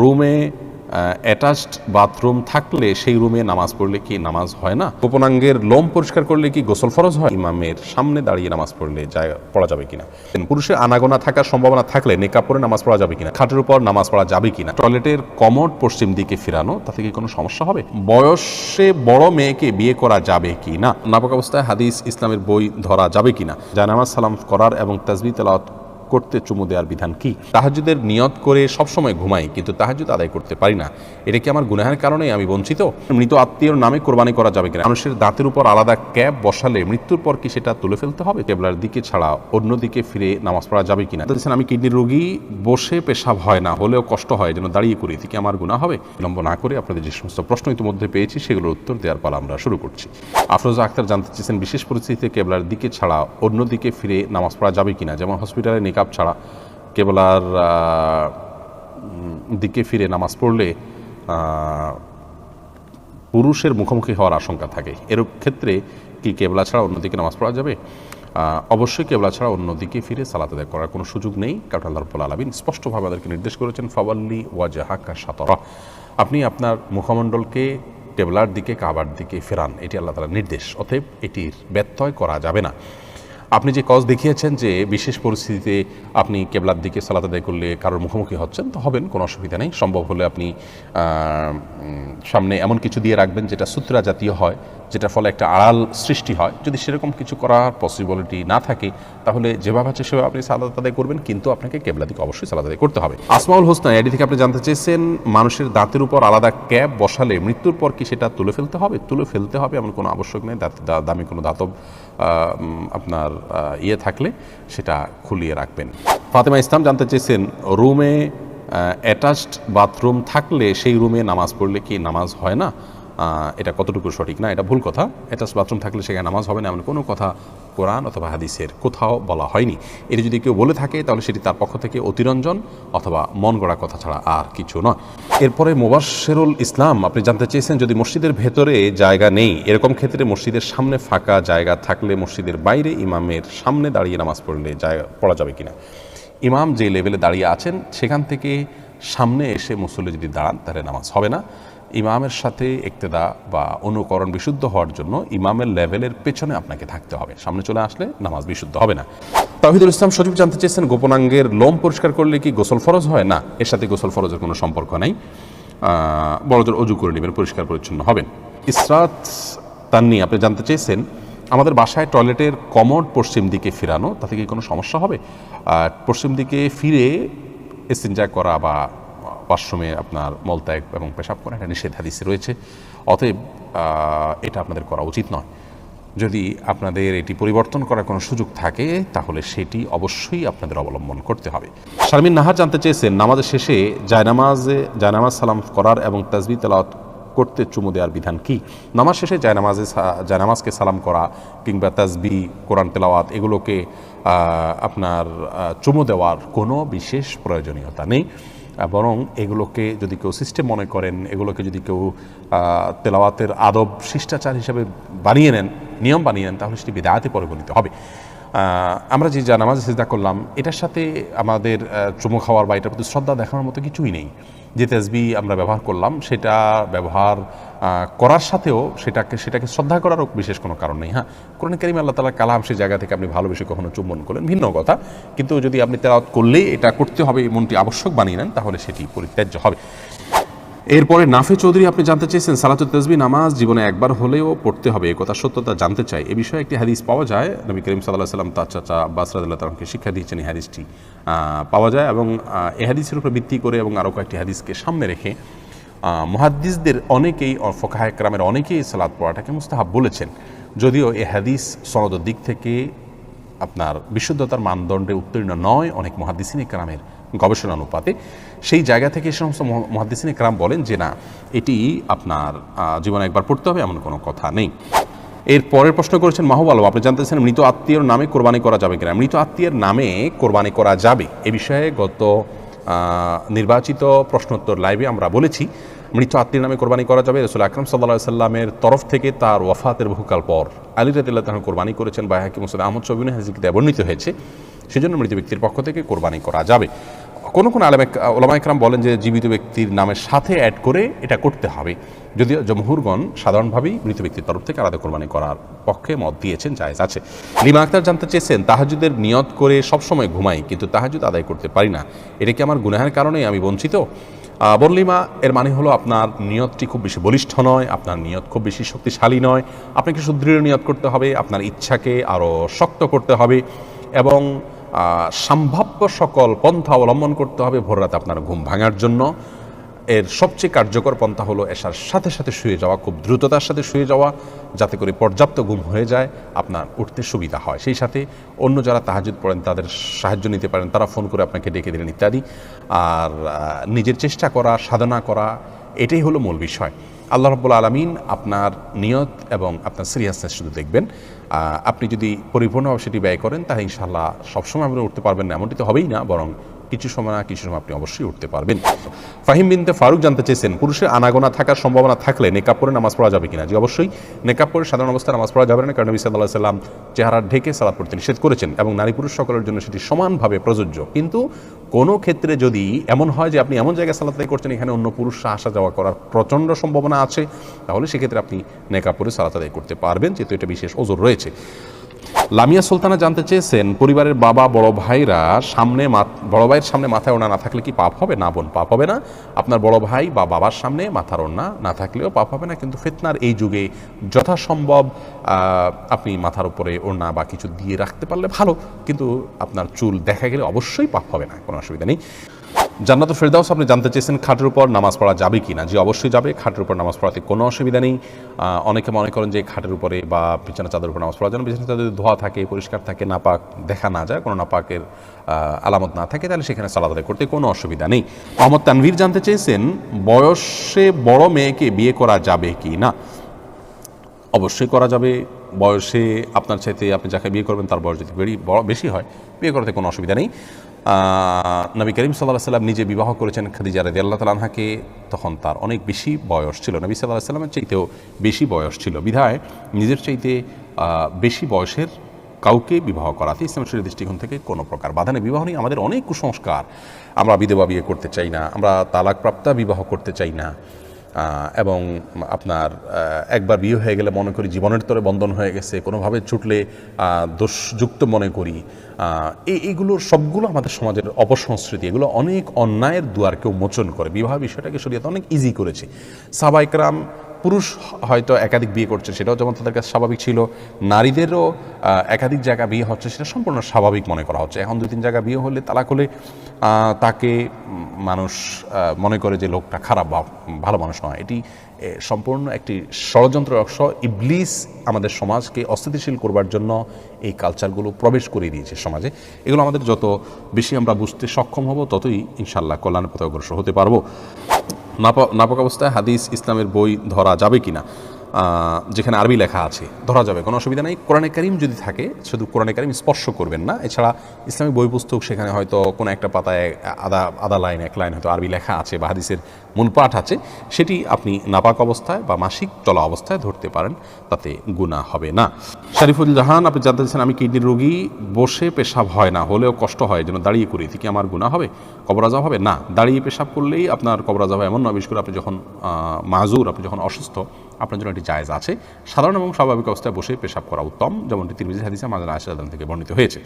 রুমে attached bathroom থাকলে সেই রুমে নামাজ পড়লে কি নামাজ হয় না? গোপনাঙ্গের লোম পরিষ্কার করলে কি গোসল ফরজ হয়? ইমামের সামনে দাঁড়িয়ে নামাজ পড়লে যায়, পড়া যাবে কিনা? পুরুষের আনাগোনা থাকার সম্ভাবনা থাকলে নেকাব পরে নামাজ পড়া যাবে কিনা? খাটের উপর নামাজ পড়া যাবে কিনা? টয়লেটের কমোড পশ্চিম দিকে ফেরানো, তাতে কি কোনো সমস্যা হবে? বয়সে বড় মেয়েকে বিয়ে করা যাবে কি না নাপক অবস্থায় হাদিস ইসলামের বই ধরা যাবে কিনা? জানামাজ সালাম করার এবং তাজবি তেলাওয়াত করতে চুমু দেওয়ার বিধান কি? তাহাজুদের নিয়ত করে সবসময় ঘুমাই, কিন্তু তাহাজুদ আদায় করতে পারি না। এটা কি আমার গুনাহের কারণে আমি বঞ্চিত? মৃত আত্মীয়র নামে কোরবানি করা যাবে কিনা? মানুষের দাঁতের উপর আলাদা ক্যাব বসালে মৃত্যুর পর কি সেটা তুলে ফেলতে হবে? কেবলার দিকে ছাড়া অন্য দিকে ফিরে নামাজ পড়া যাবে কিনা? বলছেন আমি কিডনির রোগী, বসে পেশাব হয় না, হলেও কষ্ট হয়, যেন দাঁড়িয়ে করি। এতে কি আমার গুণা হবে? বিলম্ব না করে আপনাদের যে সমস্ত প্রশ্ন ইতিমধ্যে পেয়েছি, সেগুলোর উত্তর দেওয়ার পালা আমরা শুরু করছি। আফরোজা আক্তার জানতে চেয়েছেন, বিশেষ পরিস্থিতিতে কেবলার দিকে ছাড়া অন্য দিকে ফিরে নামাজ পড়া যাবে কিনা? যেমন হসপিটালে নিকাপ ছাড়া। কেবলার দিকে ফিরে নামাজ পড়লে পুরুষের মুখোমুখি হওয়ার আশঙ্কা থাকে। এরূপ ক্ষেত্রে কি কেবলা ছাড়া অন্যদিকে নামাজ পড়া যাবে? অবশ্যই কেবলা ছাড়া অন্যদিকে ফিরে সালাত আদায় করার কোনো সুযোগ নেই। কারণ আল্লাহ রব্বুল আলমিন স্পষ্টভাবে আমাদেরকে নির্দেশ করেছেন, ফাওয়াল্লি ওয়াজাহাকা সাতরা আপনি আপনার মুখমণ্ডলকে কেবলার দিকে, কাবার দিকে ফেরান। এটি আল্লাহ তালার নির্দেশ। অতএব এটির ব্যত্যয় করা যাবে না। আপনি যে কজ দেখিয়েছেন যে বিশেষ পরিস্থিতিতে আপনি কেবলার দিকে সালাত আদায় করলে কারোর মুখোমুখি হচ্ছেন, তো হবেন, কোনো অসুবিধা নেই। সম্ভব হলে আপনি সামনে এমন কিছু দিয়ে রাখবেন যেটা সূত্রা জাতীয় হয় যেটার ফলে একটা আড়াল সৃষ্টি হয়। যদি সেরকম কিছু করার পসিবিলিটি না থাকে তাহলে যেভাবে আছে সেভাবে আপনি সালাত আদায় করবেন কিন্তু আপনাকে কেবলা দিকে অবশ্যই সালাত আদায় করতে হবে। আসমাউল হোসনা এডি থেকে আপনি জানতে চেয়েছেন মানুষের দাঁতের উপর আলাদা ক্যাপ বসালে মৃত্যুর পর কি সেটা তুলে ফেলতে হবে? তুলে ফেলতে হবে এমন কোনো আবশ্যক নেই দামি কোনো উম, আপনার ইয়ে থাকলে সেটা খুলিয়ে রাখবেন। ফাতেমা ইসলাম জানতে চেয়েছেন রুমে অ্যাটাচড বাথরুম থাকলে সেই রুমে নামাজ পড়লে কি নামাজ হয় না? এটা কতটুকু সঠিক? না, এটা ভুল কথা। অ্যাটাচ বাথরুম থাকলে সেখানে নামাজ হবে না, এমন কোনো কথা কোরআন অথবা হাদিসের কোথাও বলা হয়নি। এটি যদি কেউ বলে থাকে, তাহলে সেটি তার পক্ষ থেকে অতিরঞ্জন অথবা মন গড়া কথা ছাড়া আর কিছু নয়। এরপরে মোবাশেরুল ইসলাম, আপনি জানতে চেয়েছেন যদি মসজিদের ভেতরে জায়গা নেই, এরকম ক্ষেত্রে মসজিদের সামনে ফাঁকা জায়গা থাকলে মসজিদের বাইরে ইমামের সামনে দাঁড়িয়ে নামাজ পড়লে জায়গা পড়া যাবে কিনা? ইমাম যে লেভেলে দাঁড়িয়ে আছেন, সেখান থেকে সামনে এসে মুসল্লি যদি দাঁড়ান, তাহলে নামাজ হবে না। ইমামের সাথে একতেদা বা অনুকরণ বিশুদ্ধ হওয়ার জন্য ইমামের লেভেলের পেছনে আপনাকে থাকতে হবে। সামনে চলে আসলে নামাজ বিশুদ্ধ হবে না। তাহিদুল ইসলাম সজীব জানতে চেয়েছেন, গোপনাঙ্গের লোম পরিষ্কার করলে কি গোসল ফরজ হয়? না, এর সাথে গোসল ফরজের কোনো সম্পর্ক নাই। বড়দের অজু করে নেবেন, পরিষ্কার পরিচ্ছন্ন হবেন। ইসরাত তান্নি, আপনি জানতে চেয়েছেন, আমাদের বাসায় টয়লেটের কমোড পশ্চিম দিকে ফেরানো, তাতে কি কোনো সমস্যা হবে? পশ্চিম দিকে ফিরে এসিনজা করা বা ওয়াশরুমে আপনার মলত্যাগ এবং পেশাব করা এটা নিষেধ হাদিসে রয়েছে। অতএব এটা আপনাদের করা উচিত নয়। যদি আপনাদের এটি পরিবর্তন করার কোনো সুযোগ থাকে, তাহলে সেটি অবশ্যই আপনাদের অবলম্বন করতে হবে। শারমিন নাহার জানতে চেয়েছেন নামাজের শেষে জায়নামাজে, জায়নামাজ সালাম করার এবং তাজবি তেলাওয়াত করতে চুমু দেওয়ার বিধান কি? নামাজ শেষে জায়নামাজে জায়নামাজকে সালাম করা কিংবা তাজবি কোরআন তেলাওয়াত এগুলোকে আপনার চুমু দেওয়ার কোনো বিশেষ প্রয়োজনীয়তা নেই। বরং এগুলোকে যদি কেউ সিস্টেম মনে করেন, এগুলোকে যদি কেউ তেলাওয়াতের আদব, শিষ্টাচার হিসাবে বানিয়ে নেন, নিয়ম বানিয়ে নেন, তাহলে সেটি বিদায়াতে পরিগণিত হবে। আমরা যে যা নামাজ করলাম, এটার সাথে আমাদের চুমু খাওয়ার বা এটার প্রতি শ্রদ্ধা দেখানোর মতো কিছুই নেই। যে তেজবি আমরা ব্যবহার করলাম, সেটা ব্যবহার করার সাথেও সেটাকে সেটাকে শ্রদ্ধা করারও বিশেষ কোনো কারণ নেই। হ্যাঁ কোরআন করিম আল্লাহ তালা কালাম সেই জায়গা থেকে আপনি ভালোবেসে কখনো চুম্বন করলেন, ভিন্ন কথা। কিন্তু যদি আপনি তেলাওয়াত করলে এটা করতে হবে মনটি আবশ্যক বানিয়ে নেন, তাহলে সেটি পরিত্যাজ্য হবে। এরপরে নাফে চৌধুরী, আপনি জানতে চেয়েছেন সালাতুল তসবি নামাজ জীবনে একবার হলেও পড়তে হবে কথা সত্যতা জানতে চাই। এ বিষয়ে একটি হাদিস পাওয়া যায়, নবী করিম সাল্লাহ সাল্লাম তার চাচা আব্বাস রাদিল্লাহ তালামকে শিক্ষা দিয়েছেন এই হাদিসটি পাওয়া যায় এবং এ হাদিসের উপর ভিত্তি করে এবং আরও কয়েকটি হাদিসকে সামনে রেখে মুহাদ্দিসদের অনেকেই ফোকাহ একরামের অনেকেই সালাদ পড়াটাকে মুস্তাহাব বলেছেন। যদিও এ হাদিস সনদের দিক থেকে আপনার বিশুদ্ধতার মানদণ্ডে উত্তীর্ণ নয় অনেক মহাদিসিন ইকরামের গবেষণা অনুপাতে। সেই জায়গা থেকে এই সমস্ত মহাদিসিন ক্রাম বলেন যে, না, এটি আপনার জীবনে একবার পড়তে হবে এমন কোনো কথা নেই। এর পরের প্রশ্ন করেছেন মাহবুব আলম আপনি জানতেছেন মৃত আত্মীয়র নামে কোরবানি করা যাবে কিনা? মৃত আত্মীয়ের নামে কোরবানি করা যাবে। এ বিষয়ে গত নির্বাচিত প্রশ্নোত্তর লাইভে আমরা বলেছি মৃত আত্মীর নামে কোরবানি করা যাবে। রসুল আকরম সাল্লা সাল্লামের তরফ থেকে তার ওয়াফাতের বহুকাল পর আলী রাতিল্লাহ তাহলে কোরবানি করেছেন। বা হাকিম মুসাদ আহমদ সবিন হাজিকে বর্ণিত হয়েছে। সেজন্য মৃত ব্যক্তির পক্ষ থেকে কোরবানি করা যাবে। কোনো কোনো আলম একরাম বলেন যে জীবিত ব্যক্তির নামের সাথে অ্যাড করে এটা করতে হবে। যদিও জমহুরগণ সাধারণভাবেই মৃত ব্যক্তির তরফ থেকে আলাদা কোরবানি করার পক্ষে মত দিয়েছেন, জায়েজ আছে। লিমা আক্তার জানতে চেয়েছেন, তাহাজুদের নিয়ত করে সবসময় ঘুমাই, কিন্তু তাহাজুদ আদায় করতে পারি না। এটা কি আমার গুনাহের কারণে আমি বঞ্চিত? বললিমা এর মানে হলো আপনার নিয়তটি খুব বেশি বলিষ্ঠ নয়, আপনার নিয়ত খুব বেশি শক্তিশালী নয়, আপনাকে সুদৃঢ় নিয়ত করতে হবে, আপনার ইচ্ছাকে আরও শক্ত করতে হবে এবং সম্ভাব্য সকল পন্থা অবলম্বন করতে হবে ভোর রাতে আপনার ঘুম ভাঙার জন্য। এর সবচেয়ে কার্যকর পন্থা হলো এসার সাথে সাথে শুয়ে যাওয়া, খুব দ্রুততার সাথে শুয়ে যাওয়া, যাতে করে পর্যাপ্ত ঘুম হয়ে যায়, আপনার উঠতে সুবিধা হয়। সেই সাথে অন্য যারা তাহাজুদ পড়েন, তাদের সাহায্য নিতে পারেন, তারা ফোন করে আপনাকে ডেকে দিলেন ইত্যাদি। আর নিজের চেষ্টা করা, সাধনা করা, এটাই হলো মূল বিষয়। আল্লাহ রব্বুল আলমিন আপনার নিয়ত এবং আপনার সিরিয়াসনেস শুধু দেখবেন। আপনি যদি পরিপূর্ণভাবে সেটি ব্যয় করেন, তাহলে ইনশাল্লাহ সবসময় আপনি উঠতে পারবেন না। এমনটি তো হবেই না, বরং কিছু সময় না, কিছু সময় আপনি অবশ্যই উঠতে পারবেন। ফাহিম বিনতে ফারুক জানতে চেয়েছেন, পুরুষের আনাগোনা থাকার সম্ভাবনা থাকলে নেকাপ পরে নামাজ পড়া যাবে কিনা? জি, অবশ্যই। নেকাপ পরে সাধারণ অবস্থায় নামাজ পড়া যাবে না, কারণ নবী সাল্লাহ সাল্লাম চেহারা ঢেকে সালাদ পড়তে নিষেধ করেছেন এবং নারী পুরুষ সকলের জন্য সেটি সমানভাবে প্রযোজ্য। কিন্তু কোনো ক্ষেত্রে যদি এমন হয় যে আপনি এমন জায়গায় সালাদ আদায় করছেন, এখানে অন্য পুরুষরা আসা যাওয়া করার প্রচণ্ড সম্ভাবনা আছে, তাহলে সেক্ষেত্রে আপনি নেকাপ পরে সালাত আদায় করতে পারবেন, যেহেতু এটা বিশেষ ওজোর রয়েছে। লামিয়া সুলতানা জানতে চেয়েছেন, পরিবারের বাবা বড় ভাইরা সামনে বড় ভাইয়ের সামনে মাথায় ওড়না না থাকলে কি পাপ হবে? না বোন, পাপ হবে না। আপনার বড় ভাই বা বাবার সামনে মাথার ওড়না না থাকলেও পাপ হবে না। কিন্তু ফেতনার এই যুগে যথাসম্ভব আপনি মাথার উপরে ওড়না বা কিছু দিয়ে রাখতে পারলে ভালো। কিন্তু আপনার চুল দেখা গেলে অবশ্যই পাপ হবে না, কোনো অসুবিধা নেই। জান্নাত ফেরদাউস, আপনি জানতে চেয়েছেন খাটের উপর নামাজ পড়া যাবে কি না জি, অবশ্যই যাবে। খাটের উপর নামাজ পড়াতে কোনো অসুবিধা নেই। অনেকে মনে করেন যে খাটের উপরে বা বিছানা চাদর উপর নামাজ পড়ার জন্য বিছানা চাদর যদি ধোয়া থাকে, পরিষ্কার থাকে, নাপাক দেখা না যায়, কোনো নাপাকের আলামত না থাকে, তাহলে সেখানে সালাদ করতে কোনো অসুবিধা নেই। মোহাম্মদ তানভীর জানতে চেয়েছেন, বয়সে বড় মেয়েকে বিয়ে করা যাবে কি না অবশ্যই করা যাবে। বয়সে আপনার চাইতে আপনি যাকে বিয়ে করবেন, তার বয়স যদি বেশি হয়, বিয়ে করাতে কোনো অসুবিধা নেই। নবী করিম সাল্লাহ সাল্লাম নিজে বিবাহ করেছেন খাদিজা রাদি আল্লাহ তালাহাকে তখন তার অনেক বেশি বয়স ছিল। নবী সাল্লাহ সাল্লামের চাইতেও বেশি বয়স ছিল। বিধায় নিজের চাইতে বেশি বয়সের কাউকে বিবাহ করাতে ইসলামের শরীর দৃষ্টিকোণ থেকে কোনো প্রকার বাধা নেই। বিবাহ নেই আমাদের অনেক কুসংস্কার। আমরা বিধবা বিয়ে করতে চাই না। আমরা তালাকপ্রাপ্তা বিবাহ করতে চাই না। এবং আপনার একবার বিয়ে হয়ে গেলে মনে করি জীবনের তরে বন্ধন হয়ে গেছে, কোনোভাবে ছুটলে দোষযুক্ত মনে করি। এই এইগুলোর সবগুলো আমাদের সমাজের অপসংস্কৃতি, এগুলো অনেক অন্যায়ের দুয়ারকেও মোচন করে। বিবাহ বিষয়টাকে শরীয়তে অনেক ইজি করেছে। সাবাইকরাম পুরুষ হয়তো একাধিক বিয়ে করছে, সেটাও যেমন তাদের কাছে স্বাভাবিক ছিল, নারীদেরও একাধিক জায়গা বিয়ে হচ্ছে, সেটা সম্পূর্ণ স্বাভাবিক মনে করা হচ্ছে। এখন দুই তিন জায়গা বিয়ে হলে তালাক হলে তাকে মানুষ মনে করে যে লোকটা খারাপ বা ভালো মানুষ নয়। এটি সম্পূর্ণ একটি ষড়যন্ত্র অংশ। ইবলিস আমাদের সমাজকে অস্থিতিশীল করবার জন্য এই কালচারগুলো প্রবেশ করিয়ে দিয়েছে সমাজে। এগুলো আমাদের যত বেশি আমরা বুঝতে সক্ষম হব, ততই ইনশাল্লাহ কল্যাণের পথে অগ্রসর হতে পারব। নাপাক অবস্থায় হাদিস ইসলামের বই ধরা যাবে কিনা? যেখানে আরবি লেখা আছে, ধরা যাবে, কোনো অসুবিধা নেই। কোরআনে কারিম যদি থাকে, শুধু কোরআনে কারিম স্পর্শ করবেন না। এছাড়া ইসলামিক বই পুস্তক সেখানে হয়তো কোনো একটা পাতায় আদা আধা লাইন, এক লাইন হয়তো আরবি লেখা আছে বা হাদিসের মূল পাঠ আছে। সেটি আপনি নাপাক অবস্থায় বা মাসিক চলা অবস্থায় ধরতে পারেন, তাতে গুণা হবে না। শরীফুল জাহান, আপনি জানতে চাচ্ছেন, আমি কিডনির রোগী, বসে পেশাব হয় না, হলেও কষ্ট হয়, যেন দাঁড়িয়ে করি, এতে কি আমার গুণা হবে? কবরাজা হবে? না, দাঁড়িয়ে পেশাব করলেই আপনার কবরাজা হবে এমন নয়, বিশেষ করে আপনি যখন মাজুর, আপনি যখন অসুস্থ আপনার জন্য একটি জায়েজ আছে। সাধারণ এবং স্বাভাবিক অবস্থায় বসে পেশাব করা উত্তম, যেমনটি তিরমিজি হাদিসে আমাদের আশাদান থেকে বর্ণিত হয়েছে।